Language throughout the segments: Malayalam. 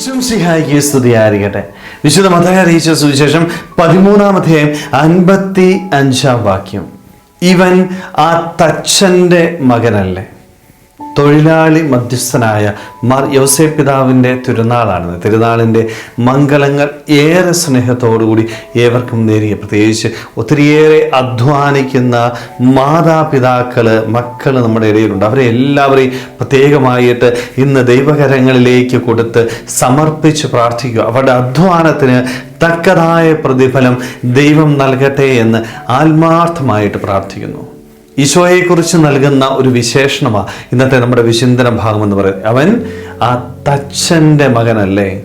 ഈശ്വംസിഹായിക്ക് സ്തുതിയായിരിക്കട്ടെ വിശുദ്ധ മതയെ സുവിശേഷം സുവിശേഷം പതിമൂന്നാമധ്യായം അൻപത്തി അഞ്ചാം വാക്യം. ഇവൻ ആ തച്ചന്റെ മകനല്ലേ? തൊഴിലാളി മധ്യസ്ഥനായ മാർ യോസേ പിതാവിന്റെ തിരുനാളാണ് തിരുനാളിന്റെ മംഗളങ്ങൾ ഏറെ സ്നേഹത്തോടുകൂടി ഏവർക്കും നേരിയ പ്രത്യേകിച്ച് ഒത്തിരിയേറെ അധ്വാനിക്കുന്ന മാതാപിതാക്കൾ മക്കൾ നമ്മുടെ ഇടയിലുണ്ട്. അവരെ എല്ലാവരെയും പ്രത്യേകമായിട്ട് ഇന്ന് ദൈവകരങ്ങളിലേക്ക് കൊടുത്ത് സമർപ്പിച്ച് പ്രാർത്ഥിക്കുക. അവരുടെ അധ്വാനത്തിന് തക്കതായ പ്രതിഫലം ദൈവം നൽകട്ടെ എന്ന് ആത്മാർത്ഥമായിട്ട് പ്രാർത്ഥിക്കുന്നു. ഈശോയെക്കുറിച്ച് നൽകുന്ന ഒരു വിശേഷണമാണ് ഇന്നത്തെ നമ്മുടെ വിചിന്തന ഭാഗം എന്ന് പറയുന്നത് അവൻ ആ തച്ചന്റെ മകനല്ലേ?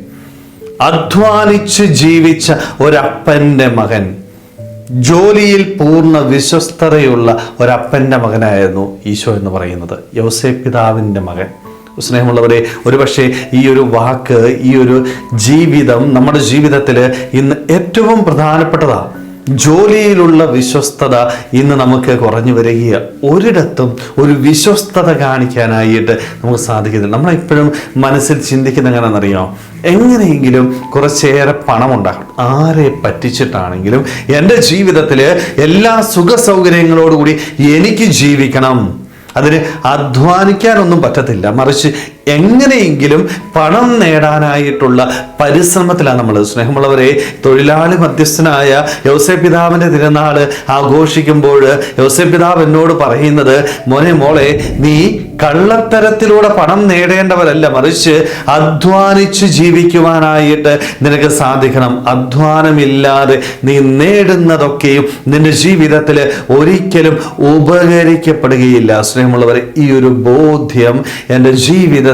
അധ്വാനിച്ച് ജീവിച്ച ഒരപ്പന്റെ മകൻ. ജോലിയിൽ പൂർണ വിശ്വസ്തതയുള്ള ഒരപ്പന്റെ മകനായിരുന്നു ഈശോ എന്ന് പറയുന്നത്. യൗസേ പിതാവിന്റെ മകൻ. സ്നേഹമുള്ളവരെ ഒരുപക്ഷെ ഈ ഒരു വാക്ക് ഈ ഒരു ജീവിതം നമ്മുടെ ജീവിതത്തിൽ ഇന്ന് ഏറ്റവും പ്രധാനപ്പെട്ടതാണ് ജോലിയിലുള്ള വിശ്വസ്തത ഇന്ന് നമുക്ക് കുറഞ്ഞു വരികയാണ്. ഒരിടത്തും ഒരു വിശ്വസ്തത കാണിക്കാനായിട്ട് നമുക്ക് സാധിക്കുന്നില്ല. നമ്മളെപ്പോഴും മനസ്സിൽ ചിന്തിക്കുന്ന എങ്ങനെയാണെന്നറിയാം? എങ്ങനെയെങ്കിലും കുറച്ചേറെ പണം ഉണ്ടാക്കണം ആരെ പറ്റിച്ചിട്ടാണെങ്കിലും എന്റെ ജീവിതത്തിൽ എല്ലാ സുഖ സൗകര്യങ്ങളോടുകൂടി എനിക്ക് ജീവിക്കണം. അതിന് അധ്വാനിക്കാനൊന്നും പറ്റത്തില്ല. മറിച്ച് എങ്ങനെയെങ്കിലും പണം നേടാനായിട്ടുള്ള പരിശ്രമത്തിലാണ് നമ്മൾ സ്നേഹമുള്ളവരെ തൊഴിലാളി മധ്യസ്ഥനായ യോസെ പിതാവിന്റെ തിരുനാൾ ആഘോഷിക്കുമ്പോൾ യോസെ പിതാവ് എന്നോട് പറയുന്നത് മോനെ മോളെ നീ കള്ളത്തരത്തിലൂടെ പണം നേടേണ്ടവരല്ല. മറിച്ച് അധ്വാനിച്ച് ജീവിക്കുവാനായിട്ട് നിനക്ക് സാധിക്കണം. അധ്വാനമില്ലാതെ നീ നേടുന്നതൊക്കെയും നിന്റെ ജീവിതത്തിൽ ഒരിക്കലും ഉപകരിക്കപ്പെടുകയില്ല. സ്നേഹമുള്ളവരെ ഈ ഒരു ബോധ്യം എന്റെ ജീവിതത്തിൽ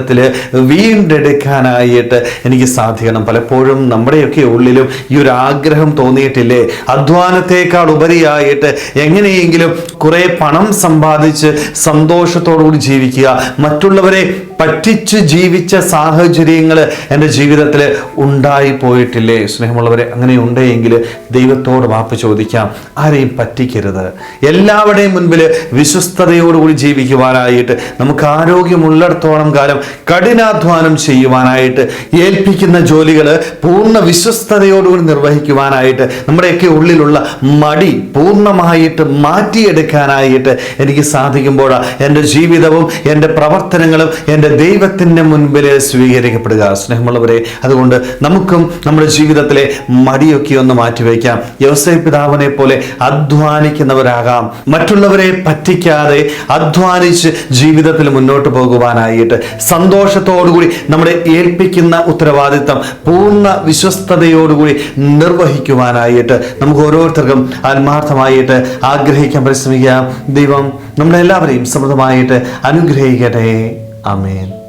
വീണ്ടെടുക്കാനായിട്ട് എനിക്ക് സാധിക്കണം. പലപ്പോഴും നമ്മുടെയൊക്കെ ഉള്ളിലും ഈ ഒരു ആഗ്രഹം തോന്നിയിട്ടില്ലേ? അധ്വാനത്തെക്കാൾ ഉപരിയായിട്ട് എങ്ങനെയെങ്കിലും കുറേ പണം സമ്പാദിച്ച് സന്തോഷത്തോടുകൂടി ജീവിക്കുക. മറ്റുള്ളവരെ പറ്റിച്ച് ജീവിച്ച സാഹചര്യങ്ങൾ എന്റെ ജീവിതത്തിൽ ഉണ്ടായി പോയിട്ടില്ലേ സ്നേഹമുള്ളവരെ അങ്ങനെ ഉണ്ടെങ്കിൽ ദൈവത്തോട് വാപ്പ് ചോദിക്കാം. ആരെയും പറ്റിക്കരുത്. എല്ലാവരുടെയും മുൻപിൽ വിശ്വസ്തയോടുകൂടി ജീവിക്കുവാനായിട്ട് നമുക്ക് ആരോഗ്യമുള്ളിടത്തോളം കാലം കഠിനാധ്വാനം ചെയ്യുവാനായിട്ട് ഏൽപ്പിക്കുന്ന ജോലികൾ പൂർണ വിശ്വസ്തയോടുകൂടി നിർവഹിക്കുവാനായിട്ട് നമ്മുടെയൊക്കെ ഉള്ളിലുള്ള മടി പൂർണമായിട്ട് മാറ്റിയെടുക്കാനായിട്ട് എനിക്ക് സാധിക്കുമ്പോഴാണ് എന്റെ ജീവിതവും എന്റെ പ്രവർത്തനങ്ങളും എന്റെ ദൈവത്തിന്റെ മുൻപിൽ സ്വീകരിക്കപ്പെടുക. സ്നേഹമുള്ളവരെ അതുകൊണ്ട് നമുക്കും നമ്മുടെ ജീവിതത്തിലെ മടിയൊക്കെ ഒന്ന് മാറ്റിവെക്കാം. വ്യവസായ പിതാവിനെ പോലെ അധ്വാനിക്കുന്നവരാകാം. മറ്റുള്ളവരെ പറ്റിക്കാതെ അധ്വാനിച്ച് ജീവിതത്തിൽ മുന്നോട്ട് പോകുവാനായിട്ട് സന്തോഷത്തോടുകൂടി നമ്മുടെ ഏൽപ്പിക്കുന്ന ഉത്തരവാദിത്തം പൂർണ വിശ്വസ്തയോടുകൂടി നിർവഹിക്കുവാനായിട്ട് നമുക്ക് ഓരോരുത്തർക്കും ആത്മാർത്ഥമായിട്ട് ആഗ്രഹിക്കാൻ പരിശ്രമിക്കാം. ദൈവം നമ്മളെല്ലാവരെയും സമൃദ്ധമായിട്ട് അനുഗ്രഹിക്കട്ടെ. Amen.